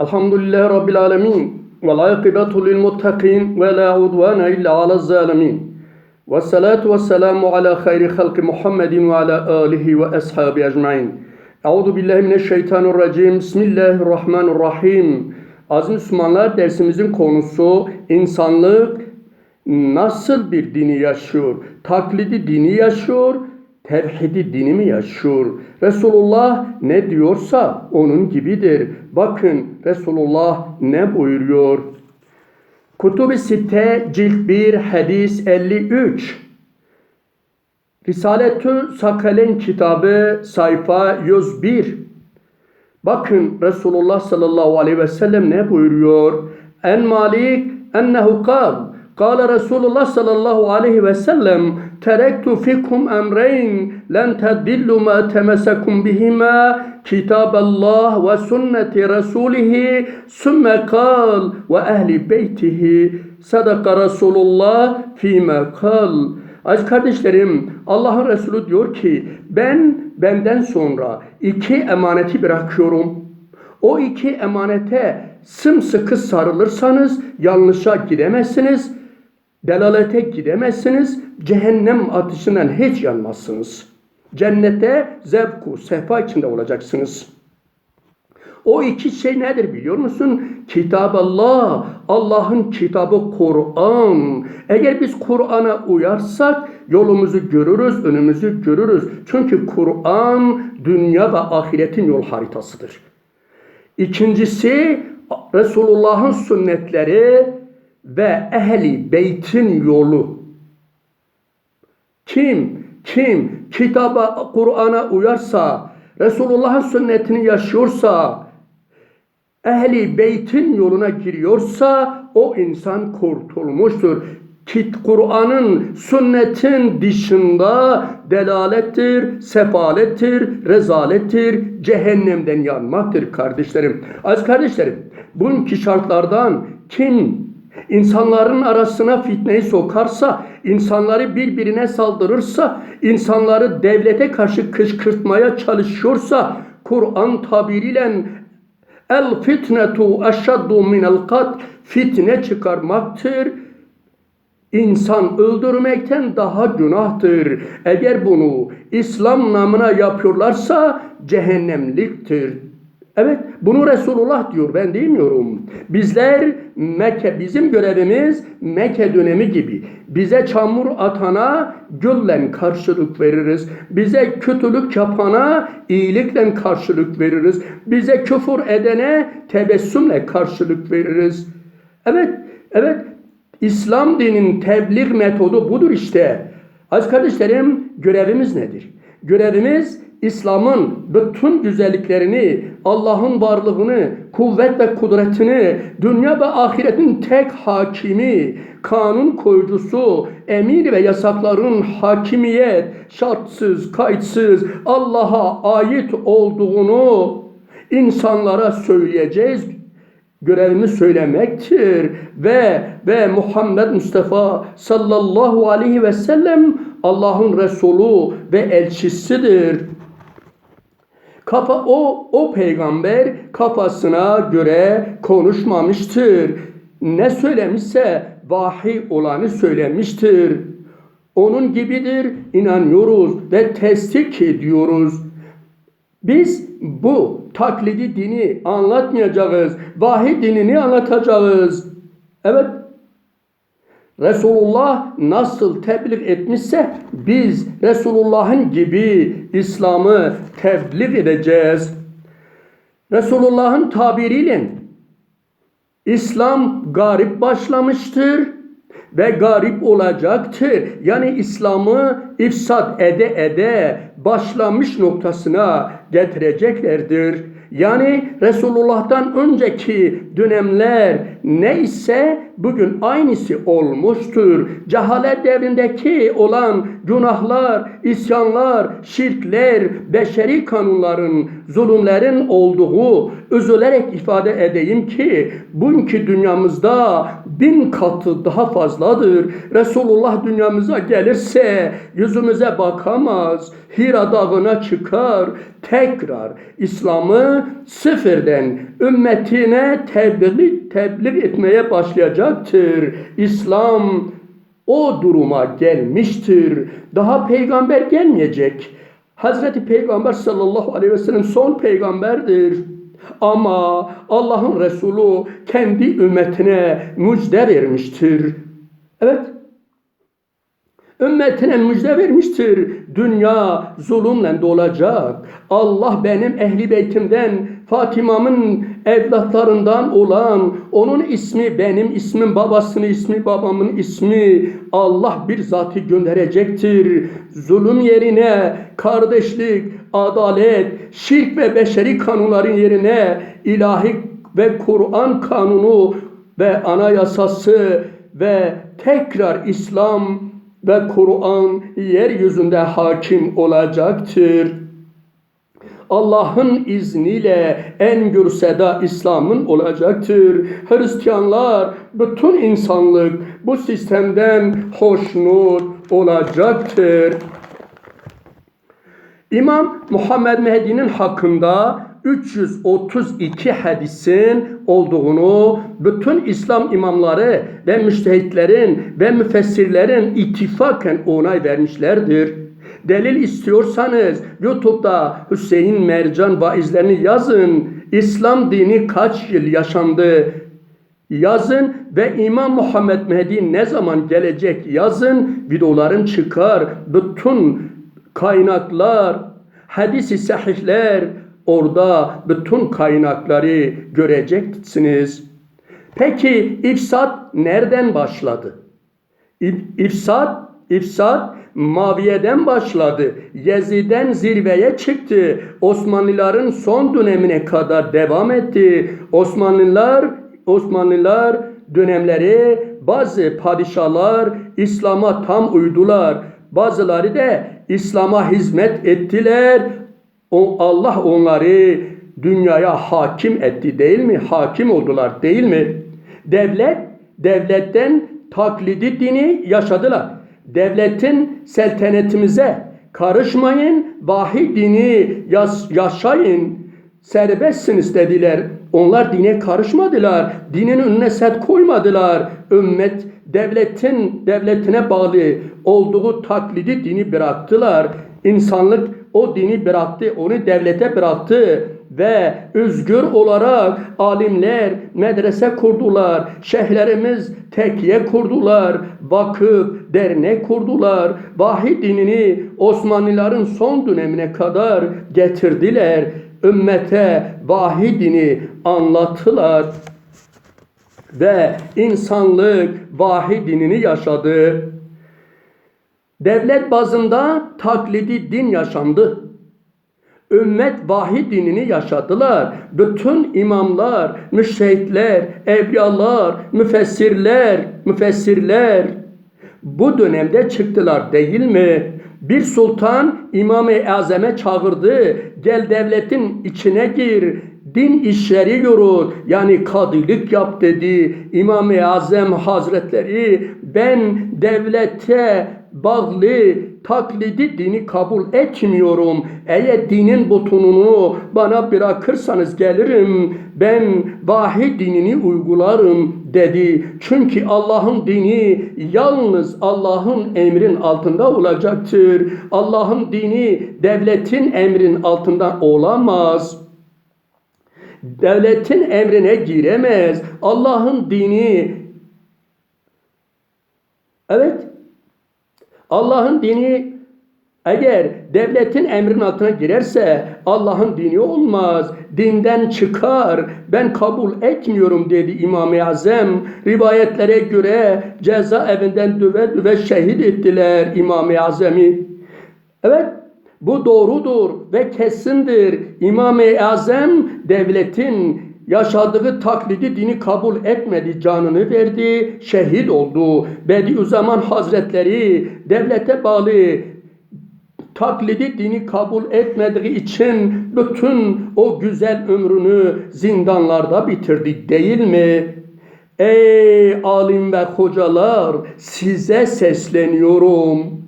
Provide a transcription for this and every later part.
Elhamdülillahi Rabbil alemin. Vel akibatu lil muttaqin ve la udvana illa ala zalimin. Ve salatu ve selamu ala hayri halki Muhammedin ve ala alihi ve ashabi ecmain. Euzu billahi mineşşeytanirracim. Bismillahirrahmanirrahim. Aziz Müslümanlar dersimizin konusu insanlık nasıl bir dini yaşıyor? Taklidi dini yaşıyor, tevhidi dini mi yaşıyor? Resulullah ne diyorsa onun gibidir. Bakın Resulullah ne buyuruyor? Kutub-i Sitte cilt 1 hadis 53 Risaletü Sakalen kitabı sayfa 101 Bakın Resulullah sallallahu aleyhi ve sellem ne buyuruyor? En Malik ennehu kal Kale Resulullah sallallahu aleyhi ve sellem terektu fikum emreyn len tedillu ma temesekum bihima kitaballah ve sünneti resulihi sümme kal ve ehli beytihi sadaka Resulullah fîme kal. Aziz kardeşlerim Allah'ın Resulü diyor ki ben benden sonra iki emaneti bırakıyorum. O iki emanete sımsıkı sarılırsanız yanlışa gidemezsiniz delalete gidemezsiniz, cehennem ateşinden hiç yanmazsınız. Cennete zevku, sefa içinde olacaksınız. O iki şey nedir biliyor musun? Kitab Allah, Allah'ın kitabı Kur'an. Eğer biz Kur'an'a uyarsak yolumuzu görürüz, önümüzü görürüz. Çünkü Kur'an dünya ve ahiretin yol haritasıdır. İkincisi Resulullah'ın sünnetleri ve ehli beytin yolu. Kim kim kitaba Kur'an'a uyarsa, Resulullah'ın sünnetini yaşıyorsa, ehli beytin yoluna giriyorsa o insan kurtulmuştur. Kit Kur'an'ın sünnetin dışında delalettir, sefalettir, rezalettir, cehennemden yanmaktır kardeşlerim. Az kardeşlerim, bugünkü şartlardan kim insanların arasına fitneyi sokarsa, insanları birbirine saldırırsa, insanları devlete karşı kışkırtmaya çalışıyorsa, Kur'an tabiriyle el fitnetu eşaddu minel kat fitne çıkarmaktır. İnsan öldürmekten daha günahtır. Eğer bunu İslam namına yapıyorlarsa cehennemliktir. Evet bunu Resulullah diyor ben demiyorum. Bizler Mekke bizim görevimiz Mekke dönemi gibi. Bize çamur atana güllen karşılık veririz. Bize kötülük yapana iyilikle karşılık veririz. Bize küfür edene tebessümle karşılık veririz. Evet, evet İslam dininin tebliğ metodu budur işte. Az kardeşlerim görevimiz nedir? Görevimiz İslam'ın bütün güzelliklerini, Allah'ın varlığını, kuvvet ve kudretini, dünya ve ahiretin tek hakimi, kanun koyucusu, emir ve yasakların hakimiyet, şartsız, kayıtsız Allah'a ait olduğunu insanlara söyleyeceğiz. Görevimiz söylemektir ve ve Muhammed Mustafa sallallahu aleyhi ve sellem Allah'ın Resulü ve elçisidir. Kafa o o peygamber kafasına göre konuşmamıştır. Ne söylemişse vahiy olanı söylemiştir. Onun gibidir inanıyoruz ve tesdik ediyoruz. Biz bu taklidi dini anlatmayacağız. Vahiy dinini anlatacağız. Evet Resulullah nasıl tebliğ etmişse biz Resulullah'ın gibi İslam'ı tebliğ edeceğiz. Resulullah'ın tabiriyle İslam garip başlamıştır ve garip olacaktır. Yani İslam'ı ifsad ede ede başlamış noktasına getireceklerdir. Yani Resulullah'tan önceki dönemler neyse bugün aynısı olmuştur. Cehalet devrindeki olan günahlar, isyanlar, şirkler, beşeri kanunların, zulümlerin olduğu üzülerek ifade edeyim ki bugünkü dünyamızda bin katı daha fazladır. Resulullah dünyamıza gelirse yüzümüze bakamaz. Hira dağına çıkar. Tekrar İslam'ı sıfırdan ümmetine tebliğ, tebliğ etmeye başlayacaktır. İslam o duruma gelmiştir. Daha peygamber gelmeyecek. Hazreti Peygamber sallallahu aleyhi ve sellem son peygamberdir. Ama Allah'ın Resulü kendi ümmetine müjde vermiştir. Evet, Ümmetine müjde vermiştir. Dünya zulümle dolacak. Allah benim ehli beytimden, Fatima'mın evlatlarından olan, onun ismi benim ismim, babasının ismi, babamın ismi. Allah bir zatı gönderecektir. Zulüm yerine kardeşlik, adalet, şirk ve beşeri kanunların yerine ilahi ve Kur'an kanunu ve anayasası ve tekrar İslam ve Kur'an yeryüzünde hakim olacaktır. Allah'ın izniyle en gürseda İslam'ın olacaktır. Hristiyanlar, bütün insanlık bu sistemden hoşnut olacaktır. İmam Muhammed Mehdi'nin hakkında 332 hadisin olduğunu bütün İslam imamları ve müştehitlerin ve müfessirlerin ittifaken onay vermişlerdir. Delil istiyorsanız YouTube'da Hüseyin Mercan vaizlerini yazın. İslam dini kaç yıl yaşandı? Yazın ve İmam Muhammed Mehdi ne zaman gelecek yazın. Videolarım çıkar. Bütün kaynaklar, hadisi sahihler, Orada bütün kaynakları göreceksiniz. Peki ifsat nereden başladı? İfsat, ifsat Maviye'den başladı. Yezid'den zirveye çıktı. Osmanlıların son dönemine kadar devam etti. Osmanlılar Osmanlılar dönemleri bazı padişahlar İslam'a tam uydular. Bazıları da İslam'a hizmet ettiler. Allah onları dünyaya hakim etti değil mi? Hakim oldular değil mi? Devlet devletten taklidi dini yaşadılar. Devletin seltanetimize karışmayın, vahiy dini yaş yaşayın, serbestsiniz dediler. Onlar dine karışmadılar. Dinin önüne set koymadılar. Ümmet devletin devletine bağlı olduğu taklidi dini bıraktılar. İnsanlık o dini bıraktı, onu devlete bıraktı ve özgür olarak alimler medrese kurdular. Şeyhlerimiz tekiye kurdular. Vakıf, dernek kurdular. Vahiy dinini Osmanlıların son dönemine kadar getirdiler. Ümmete vahiy dini anlattılar. Ve insanlık vahiy dinini yaşadı. Devlet bazında taklidi din yaşandı. Ümmet vahid dinini yaşadılar. Bütün imamlar, müşehitler, evliyalar, müfessirler, müfessirler bu dönemde çıktılar değil mi? Bir sultan İmam-ı Azam'e çağırdı. Gel devletin içine gir. Din işleri yürüt. Yani kadilik yap dedi. İmam-ı Azam Hazretleri ben devlete bağlı taklidi dini kabul etmiyorum. Eğer dinin butonunu bana bırakırsanız gelirim. Ben vahiy dinini uygularım dedi. Çünkü Allah'ın dini yalnız Allah'ın emrin altında olacaktır. Allah'ın dini devletin emrin altında olamaz. Devletin emrine giremez. Allah'ın dini Evet Allah'ın dini eğer devletin emrin altına girerse Allah'ın dini olmaz. Dinden çıkar. Ben kabul etmiyorum dedi İmam-ı Azam. Rivayetlere göre ceza evinden düve düve şehit ettiler İmam-ı Azam'ı. Evet bu doğrudur ve kesindir. İmam-ı Azam devletin yaşadığı taklidi dini kabul etmedi, canını verdi, şehit oldu. Bediüzzaman Hazretleri devlete bağlı taklidi dini kabul etmediği için bütün o güzel ömrünü zindanlarda bitirdi değil mi? Ey alim ve hocalar size sesleniyorum.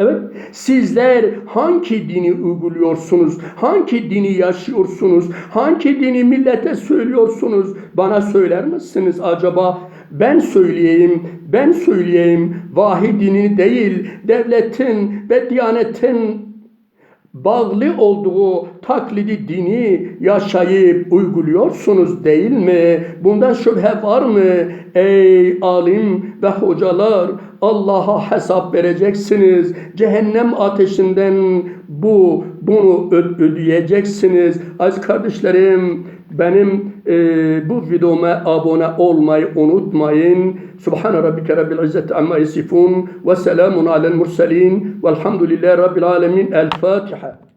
Evet, sizler hangi dini uyguluyorsunuz? Hangi dini yaşıyorsunuz? Hangi dini millete söylüyorsunuz? Bana söyler misiniz acaba? Ben söyleyeyim, ben söyleyeyim. Vahiy dini değil, devletin ve diyanetin bağlı olduğu taklidi dini yaşayıp uyguluyorsunuz değil mi? Bundan şüphe var mı? Ey alim ve hocalar Allah'a hesap vereceksiniz. Cehennem ateşinden bu bunu ödeyeceksiniz. Aziz kardeşlerim benim e, bu videoma abone olmayı unutmayın. Subhan rabbike rabbil izzeti amma yasifun ve selamun alel murselin velhamdülillahi rabbil alemin. El Fatiha.